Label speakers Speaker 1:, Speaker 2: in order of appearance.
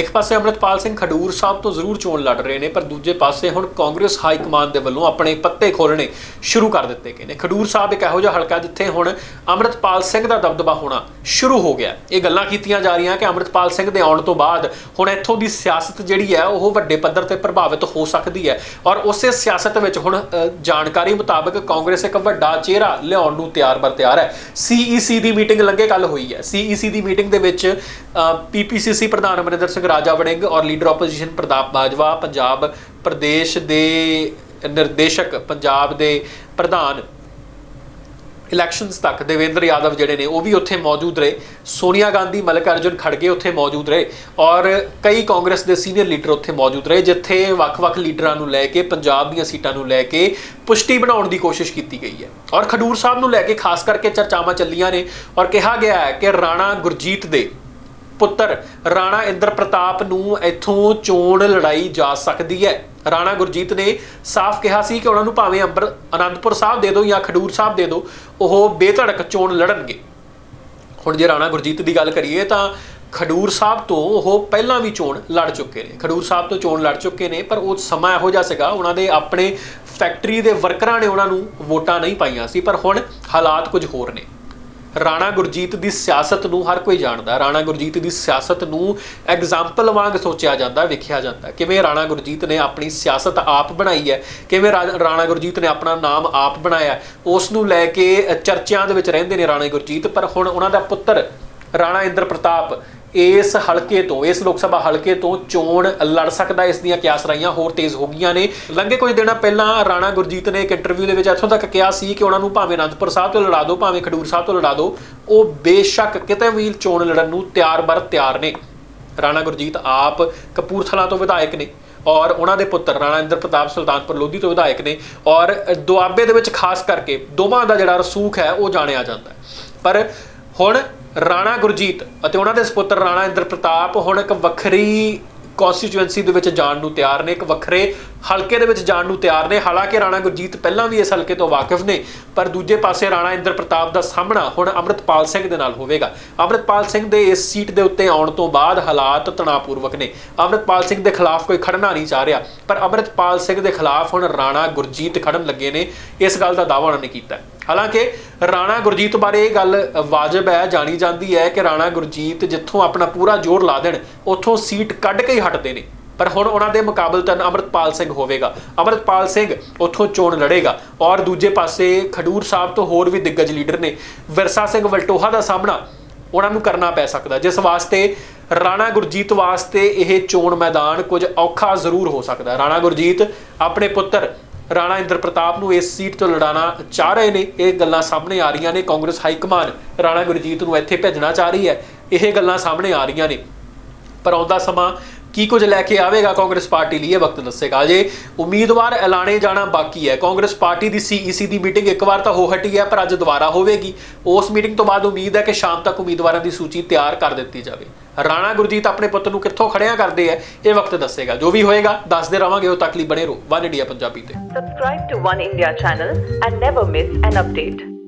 Speaker 1: ਇੱਕ ਪਾਸੇ ਅਮਰਿਤਪਾਲ ਸਿੰਘ ਖਡੂਰ ਸਾਹਿਬ ਤੋਂ ਜ਼ਰੂਰ ਚੋਣ ਲੜ ਰਹੇ ਨੇ, ਪਰ ਦੂਜੇ ਪਾਸੇ ਹੁਣ ਕਾਂਗਰਸ ਹਾਈ ਕਮਾਂਡ ਦੇ ਵੱਲੋਂ ਆਪਣੇ ਪੱਤੇ ਖੋਲਣੇ ਸ਼ੁਰੂ ਕਰ ਦਿੱਤੇ ਗਏ ਨੇ। ਖਡੂਰ ਸਾਹਿਬ ਇੱਕ ਇਹੋ ਜਿਹਾ ਹਲਕਾ ਜਿੱਥੇ ਹੁਣ ਅਮਰਿਤਪਾਲ ਸਿੰਘ ਦਾ ਦਬਦਬਾ ਹੋਣਾ ਸ਼ੁਰੂ ਹੋ ਗਿਆ। ਇਹ ਗੱਲਾਂ ਕੀਤੀਆਂ ਜਾ ਰਹੀਆਂ ਕਿ ਅਮਰਿਤਪਾਲ ਸਿੰਘ ਦੇ ਆਉਣ ਤੋਂ ਬਾਅਦ ਹੁਣ ਇੱਥੋਂ ਦੀ ਸਿਆਸਤ ਜਿਹੜੀ ਹੈ, ਉਹ ਵੱਡੇ ਪੱਧਰ ਤੇ ਪ੍ਰਭਾਵਿਤ ਹੋ ਸਕਦੀ ਹੈ। ਔਰ ਉਸੇ ਸਿਆਸਤ ਵਿੱਚ ਹੁਣ ਜਾਣਕਾਰੀ ਮੁਤਾਬਕ ਕਾਂਗਰਸ ਇੱਕ ਵੱਡਾ ਚਿਹਰਾ ਲਿਆਉਣ ਨੂੰ ਤਿਆਰ ਬਰ ਤਿਆਰ ਹੈ। ਸੀਈਸੀ ਦੀ ਮੀਟਿੰਗ ਲੰਘੇ ਕੱਲ ਹੋਈ ਹੈ। ਸੀਈਸੀ ਦੀ ਮੀਟਿੰਗ ਦੇ ਵਿੱਚ ਪੀਪੀਸੀਸੀ ਪ੍ਰਧਾਨ ਅਮਰਿੰਦਰ ਸਿੰਘ ਰਾਜਾ ਵੜਿੰਗ ਔਰ ਲੀਡਰ ਆਪੋਜੀਸ਼ਨ ਪ੍ਰਤਾਪ ਬਾਜਵਾ, ਪੰਜਾਬ ਪ੍ਰਦੇਸ਼ ਦੇ ਨਿਰਦੇਸ਼ਕ, ਪੰਜਾਬ ਦੇ ਪ੍ਰਧਾਨ ਇਲੈਕਸ਼ਨਸ ਤੱਕ ਦੇਵੇਂਦਰ ਯਾਦਵ ਜਿਹੜੇ ਨੇ, ਉਹ ਵੀ ਉੱਥੇ ਮੌਜੂਦ ਰਹੇ। ਸੋਨੀਆ ਗਾਂਧੀ ਮਲਕ ਅਰਜੁਨ ਖੜਗੇ ਉੱਥੇ ਮੌਜੂਦ ਰਹੇ ਔਰ ਕਈ ਕਾਂਗਰਸ ਦੇ ਸੀਨੀਅਰ ਲੀਡਰ ਉੱਥੇ ਮੌਜੂਦ ਰਹੇ, ਜਿੱਥੇ ਵੱਖ-ਵੱਖ ਲੀਡਰਾਂ ਨੂੰ ਲੈ ਕੇ, ਪੰਜਾਬ ਦੀਆਂ ਸੀਟਾਂ ਨੂੰ ਲੈ ਕੇ ਪੁਸ਼ਟੀ ਬਣਾਉਣ ਦੀ ਕੋਸ਼ਿਸ਼ ਕੀਤੀ ਗਈ ਹੈ। ਔਰ ਖਡੂਰ ਸਾਹਿਬ ਨੂੰ ਲੈ ਕੇ ਖਾਸ ਕਰਕੇ ਚਰਚਾਵਾਂ ਚੱਲੀਆਂ ਨੇ ਔਰ ਕਿਹਾ ਗਿਆ ਹੈ ਕਿ ਰਾਣਾ ਗੁਰਜੀਤ ਦੇ ਪੁੱਤਰ, ਰਾਣਾ ਇੰਦਰ ਪ੍ਰਤਾਪ ਨੂੰ ਇੱਥੋਂ ਚੋਣ ਲੜਾਈ ਜਾ ਸਕਦੀ ਹੈ। ਰਾਣਾ ਗੁਰਜੀਤ ਨੇ ਸਾਫ਼ ਕਿਹਾ ਸੀ ਕਿ ਉਹਨਾਂ ਨੂੰ ਭਾਵੇਂ ਅੰਬਰ, ਅਨੰਦਪੁਰ ਸਾਹਿਬ ਦੇ ਦਿਓ ਜਾਂ ਖਡੂਰ ਸਾਹਿਬ ਦੇ ਦਿਓ, ਉਹ ਬੇਧੜਕ ਚੋਣ ਲੜਨਗੇ। ਹੁਣ ਜੇ ਰਾਣਾ ਗੁਰਜੀਤ ਦੀ ਗੱਲ ਕਰੀਏ ਤਾਂ ਖਡੂਰ ਸਾਹਿਬ ਤੋਂ ਉਹ ਪਹਿਲਾਂ ਵੀ ਚੋਣ ਲੜ ਚੁੱਕੇ ਨੇ। ਖਡੂਰ ਸਾਹਿਬ ਤੋਂ ਚੋਣ ਲੜ ਚੁੱਕੇ ਨੇ, ਪਰ ਉਹ ਸਮਾਂ ਇਹੋ ਜਿਹਾ ਸੀਗਾ, ਉਹਨਾਂ ਦੇ ਆਪਣੇ ਫੈਕਟਰੀ ਦੇ ਵਰਕਰਾਂ ਨੇ ਉਹਨਾਂ ਨੂੰ ਵੋਟਾਂ ਨਹੀਂ ਪਾਈਆਂ ਸੀ, ਪਰ ਹੁਣ ਹਾਲਾਤ ਕੁਝ ਹੋਰ ਨੇ। ਰਾਣਾ ਗੁਰਜੀਤ ਦੀ ਸਿਆਸਤ ਨੂੰ ਹਰ ਕੋਈ ਜਾਣਦਾ, ਰਾਣਾ ਗੁਰਜੀਤ ਦੀ ਸਿਆਸਤ ਨੂੰ ਐਗਜ਼ਾਮਪਲ ਵਾਂਗ ਸੋਚਿਆ ਜਾਂਦਾ, ਵੇਖਿਆ ਜਾਂਦਾ। ਕਿਵੇਂ ਰਾਣਾ ਗੁਰਜੀਤ ਨੇ ਆਪਣੀ ਸਿਆਸਤ ਆਪ ਬਣਾਈ ਹੈ, ਕਿਵੇਂ ਰਾ- ਰਾਣਾ ਗੁਰਜੀਤ ਨੇ ਆਪਣਾ ਨਾਮ ਆਪ ਬਣਾਇਆ, ਉਸ ਨੂੰ ਲੈ ਕੇ ਚਰਚਿਆਂ ਦੇ ਵਿੱਚ ਰਹਿੰਦੇ ਨੇ ਰਾਣਾ ਗੁਰਜੀਤ, ਪਰ ਹੁਣ ਉਹਨਾਂ ਦਾ ਪੁੱਤਰ ਰਾਣਾ ਇੰਦਰ ਪ੍ਰਤਾਪ ਇਸ ਹਲਕੇ ਤੋਂ, ਇਸ ਲੋਕ ਸਭਾ ਹਲਕੇ ਤੋਂ ਚੋਣ ਲੜ ਸਕਦਾ, ਇਸ ਦੀਆਂ ਕਿਆਸਰਾਈਆਂ ਹੋਰ ਤੇਜ਼ ਹੋ ਗਈਆਂ ਨੇ। ਲੰਘੇ ਕੁਝ ਦਿਨਾਂ ਪਹਿਲਾਂ ਰਾਣਾ ਗੁਰਜੀਤ ਨੇ ਇੱਕ ਇੰਟਰਵਿਊ ਦੇ ਵਿੱਚ ਇੱਥੋਂ ਤੱਕ ਕਿਹਾ ਸੀ ਕਿ ਉਹਨਾਂ ਨੂੰ ਭਾਵੇਂ ਅਨੰਦਪੁਰ ਸਾਹਿਬ ਤੋਂ ਲੜਾ ਦਿਓ ਭਾਵੇਂ ਖਡੂਰ ਸਾਹਿਬ ਤੋਂ ਲੜਾ ਦਿਓ ਉਹ ਬੇਸ਼ੱਕ ਕਿਤੇ ਵੀ ਚੋਣ ਲੜਨ ਨੂੰ ਤਿਆਰ ਬਰ ਤਿਆਰ ਨੇ। ਰਾਣਾ ਗੁਰਜੀਤ ਆਪ ਕਪੂਰਥਲਾ ਤੋਂ ਵਿਧਾਇਕ ਨੇ ਔਰ ਉਹਨਾਂ ਦੇ ਪੁੱਤਰ ਰਾਣਾ ਇੰਦਰ ਪ੍ਰਤਾਪ ਸੁਲਤਾਨਪੁਰ ਲੋਧੀ ਤੋਂ ਵਿਧਾਇਕ ਨੇ ਔਰ ਦੁਆਬੇ ਦੇ ਵਿੱਚ ਖਾਸ ਕਰਕੇ ਦੋਵਾਂ ਦਾ ਜਿਹੜਾ ਰਸੂਖ ਹੈ, ਉਹ ਜਾਣਿਆ ਜਾਂਦਾ ਪਰ ਹੁਣ ਰਾਣਾ ਗੁਰਜੀਤ ਅਤੇ ਉਹਨਾਂ ਦੇ ਸੁਪੁੱਤਰ ਰਾਣਾ ਇੰਦਰ ਪ੍ਰਤਾਪ ਹੁਣ ਇੱਕ ਵੱਖਰੀ ਕਨਸਟੀਚੁਐਂਸੀ ਦੇ ਵਿੱਚ ਜਾਣ ਨੂੰ ਤਿਆਰ ਨੇ, ਇੱਕ ਵੱਖਰੇ ਹਲਕੇ ਦੇ ਵਿੱਚ ਜਾਣ ਨੂੰ ਤਿਆਰ ਨੇ। ਹਾਲਾਂਕਿ ਰਾਣਾ ਗੁਰਜੀਤ ਪਹਿਲਾਂ ਵੀ ਇਸ ਹਲਕੇ ਤੋਂ ਵਾਕਿਫ ਨੇ, ਪਰ ਦੂਜੇ ਪਾਸੇ ਰਾਣਾ ਇੰਦਰ ਪ੍ਰਤਾਪ ਦਾ ਸਾਹਮਣਾ ਹੁਣ ਅਮਰਿਤਪਾਲ ਸਿੰਘ ਦੇ ਨਾਲ ਹੋਵੇਗਾ। ਅਮਰਿਤਪਾਲ ਸਿੰਘ ਦੇ ਇਸ ਸੀਟ ਦੇ ਉੱਤੇ ਆਉਣ ਤੋਂ ਬਾਅਦ ਹਾਲਾਤ ਤਣਾਅਪੂਰਵਕ ਨੇ। ਅਮਰਿਤਪਾਲ ਸਿੰਘ ਦੇ ਖਿਲਾਫ ਕੋਈ ਖੜਨਾ ਨਹੀਂ ਚਾਹ ਰਿਹਾ, ਪਰ ਅਮਰਿਤਪਾਲ ਸਿੰਘ ਦੇ ਖਿਲਾਫ ਹੁਣ ਰਾਣਾ ਗੁਰਜੀਤ ਖੜਨ ਲੱਗੇ ਨੇ। ਇਸ ਗੱਲ ਦਾ ਦਾਅਵਾ ਉਹਨਾਂ ਨੇ ਕੀਤਾ ਹਾਲਾਂਕਿ ਰਾਣਾ ਗੁਰਜੀਤ ਬਾਰੇ ਇਹ ਗੱਲ ਵਾਜਬ ਹੈ, ਜਾਣੀ ਜਾਂਦੀ ਹੈ ਕਿ ਰਾਣਾ ਗੁਰਜੀਤ ਜਿੱਥੋਂ ਆਪਣਾ ਪੂਰਾ ਜ਼ੋਰ ਲਾ ਦੇਣ, ਉੱਥੋਂ ਸੀਟ ਕੱਢ ਕੇ ਹੀ ਹਟਦੇ ਨੇ। ਪਰ ਹੁਣ ਉਹਨਾਂ ਦੇ ਮੁਕਾਬਲਤਨ ਅਮਰਤਪਾਲ ਸਿੰਘ ਹੋਵੇਗਾ। ਅਮਰਤਪਾਲ ਸਿੰਘ ਉੱਥੋਂ ਚੋਣ ਲੜੇਗਾ ਔਰ ਦੂਜੇ ਪਾਸੇ ਖਡੂਰ ਸਾਹਿਬ ਤੋਂ ਹੋਰ ਵੀ ਦਿੱਗਜ ਲੀਡਰ ਨੇ। ਵਿਰਸਾ ਸਿੰਘ ਵਲਟੋਹਾ ਦਾ ਸਾਹਮਣਾ ਉਹਨਾਂ ਨੂੰ ਕਰਨਾ ਪੈ ਸਕਦਾ। ਜਿਸ ਵਾਸਤੇ ਰਾਣਾ ਗੁਰਜੀਤ ਵਾਸਤੇ ਇਹ ਚੋਣ ਮੈਦਾਨ ਕੁਝ ਔਖਾ ਜ਼ਰੂਰ ਹੋ ਸਕਦਾ। ਰਾਣਾ ਗੁਰਜੀਤ ਆਪਣੇ ਪੁੱਤਰ ਰਾਣਾ ਇੰਦਰ ਪ੍ਰਤਾਪ ਨੂੰ ਇਸ ਸੀਟ ਤੋਂ ਲੜਾਉਣਾ ਚਾਹ ਰਹੇ ਨੇ। ਇਹ ਗੱਲਾਂ ਸਾਹਮਣੇ ਆ ਰਹੀਆਂ ਨੇ। ਕਾਂਗਰਸ ਹਾਈ ਕਮਾਨ ਰਾਣਾ ਗੁਰਜੀਤ ਨੂੰ ਇੱਥੇ ਭੇਜਣਾ ਚਾਹ ਰਹੀ ਹੈ। ਇਹ ਗੱਲਾਂ ਸਾਹਮਣੇ ਆ ਰਹੀਆਂ ਨੇ। ਪਰ ਆਉਂਦਾ ਸਮਾਂ ਕੀ ਕੁਝ ਲੈ ਕੇ ਆਵੇਗਾ ਕਾਂਗਰਸ ਪਾਰਟੀ ਲਈ? ਇਹ ਵਕਤ ਦੱਸੇਗਾ ਜੇ ਉਮੀਦਵਾਰ ਐਲਾਨੇ ਜਾਣਾ ਬਾਕੀ ਹੈ। ਕਾਂਗਰਸ ਪਾਰਟੀ ਦੀ ਸੀਈਸੀ ਦੀ ਮੀਟਿੰਗ ਇੱਕ ਵਾਰ ਤਾਂ ਹੋ ਹਟੀ ਹੈ, ਪਰ ਅੱਜ ਦੁਬਾਰਾ ਹੋਵੇਗੀ। ਉਸ ਮੀਟਿੰਗ ਤੋਂ ਬਾਅਦ ਉਮੀਦ ਹੈ ਕਿ ਸ਼ਾਮ ਤੱਕ ਉਮੀਦਵਾਰਾਂ ਦੀ ਸੂਚੀ ਤਿਆਰ ਕਰ ਦਿੱਤੀ ਜਾਵੇ। ਰਾਣਾ ਗੁਰਜੀਤ ਆਪਣੇ ਪੁੱਤ ਨੂੰ ਕਿੱਥੋਂ ਖੜਿਆ ਕਰਦੇ ਹੈ, ਇਹ ਵਕਤ ਦੱਸੇਗਾ। ਜੋ ਵੀ ਹੋਏਗਾ, ਦੱਸਦੇ ਰਵਾਂਗੇ। ਉਹ ਤੱਕ ਲਈ ਬਣੇ ਰਹੋ। ਵਨ ਇੰਡੀਆ ਪੰਜਾਬੀ ਤੇ।
Speaker 2: Subscribe to One India channel and never miss an update.